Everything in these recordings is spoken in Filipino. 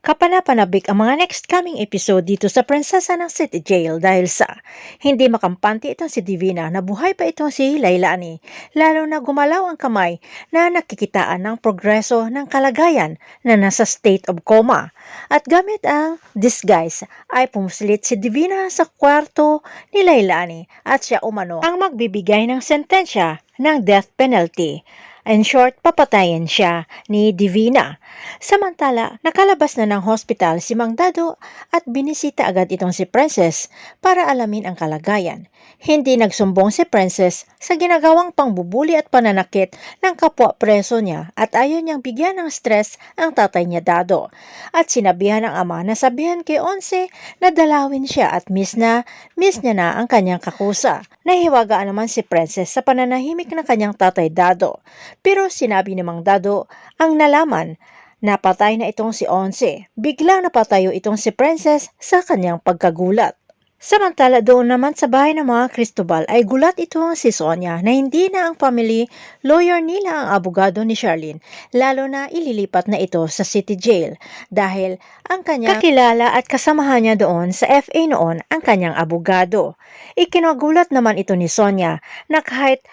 Kapanapanabik ang mga next coming episode dito sa Prinsesa ng City Jail dahil sa hindi makampante itong si Divina na buhay pa itong si Lailani, lalo na gumalaw ang kamay na nakikitaan ng progreso ng kalagayan na nasa state of coma. At gamit ang disguise ay pumuslit si Divina sa kwarto ni Lailani at siya umano ang magbibigay ng sentensya ng death penalty. In short, papatayin siya ni Divina. Samantala, nakalabas na ng hospital si Mang Dado at binisita agad itong si Princess para alamin ang kalagayan. Hindi nagsumbong si Princess sa ginagawang pangbubuli at pananakit ng kapwa preso niya at ayaw niyang bigyan ng stress ang tatay niya Dado. At sinabihan ng ama na sabihan kay Onse na dalawin siya at miss na miss niya na ang kanyang kakusa. Nahiwagaan naman si Princess sa pananahimik ng kanyang tatay Dado. Pero sinabi ni Mang Dado ang nalaman Napatay na itong si Onse. Biglang napatayo itong si Princess sa kanyang pagkagulat. Samantala doon naman sa bahay ng mga Cristobal ay gulat itong si Sonia na hindi na ang family lawyer nila ang abogado ni Charlene lalo na ililipat na ito sa city jail dahil ang kanyang kakilala at kasamahan niya doon sa FA noon ang kanyang abogado. Ikinagulat naman ito ni Sonia na kahit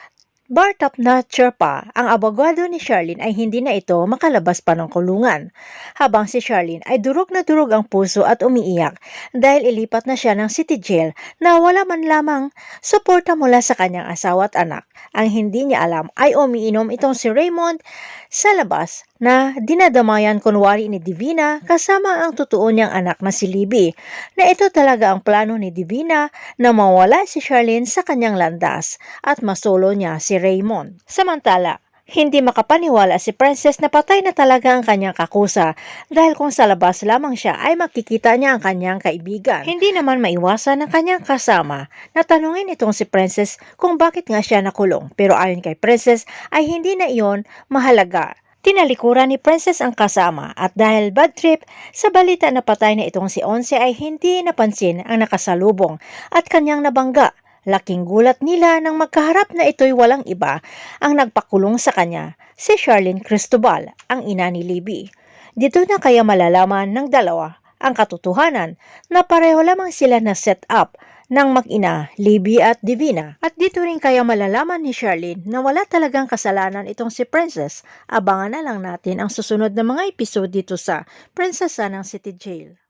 bar top notcher pa, ang abogado ni Charlene ay hindi na ito makalabas pa ng kulungan. Habang si Charlene ay durog na durog ang puso at umiiyak dahil ilipat na siya ng city jail na wala man lamang suporta mula sa kanyang asawa at anak. Ang hindi niya alam ay umiinom itong si Raymond sa labas na dinadamayan kunwari ni Divina kasama ang totoo niyang anak na si Libby na ito talaga ang plano ni Divina na mawala si Charlene sa kanyang landas at masolo niya si Raymond. Samantala, hindi makapaniwala si Princess na patay na talaga ang kanyang kakusa dahil kung sa labas lamang siya ay makikita niya ang kanyang kaibigan. Hindi naman maiwasan ng kanyang kasama na tanungin itong si Princess kung bakit nga siya nakulong pero ayon kay Princess ay hindi na iyon mahalaga. Tinalikuran ni Princess ang kasama at dahil bad trip, sa balita na patay na itong si Onse ay hindi napansin ang nakasalubong at kanyang nabangga. Laking gulat nila nang magkaharap na ito'y walang iba ang nagpakulong sa kanya, si Charlene Cristobal, ang ina ni Libby. Dito na kaya malalaman ng dalawa ang katotohanan na pareho lamang sila na set up ng mag-ina, Libby at Divina. At dito rin kaya malalaman ni Charlene na wala talagang kasalanan itong si Princess. Abangan na lang natin ang susunod na mga episode dito sa Prinsesa ng City Jail.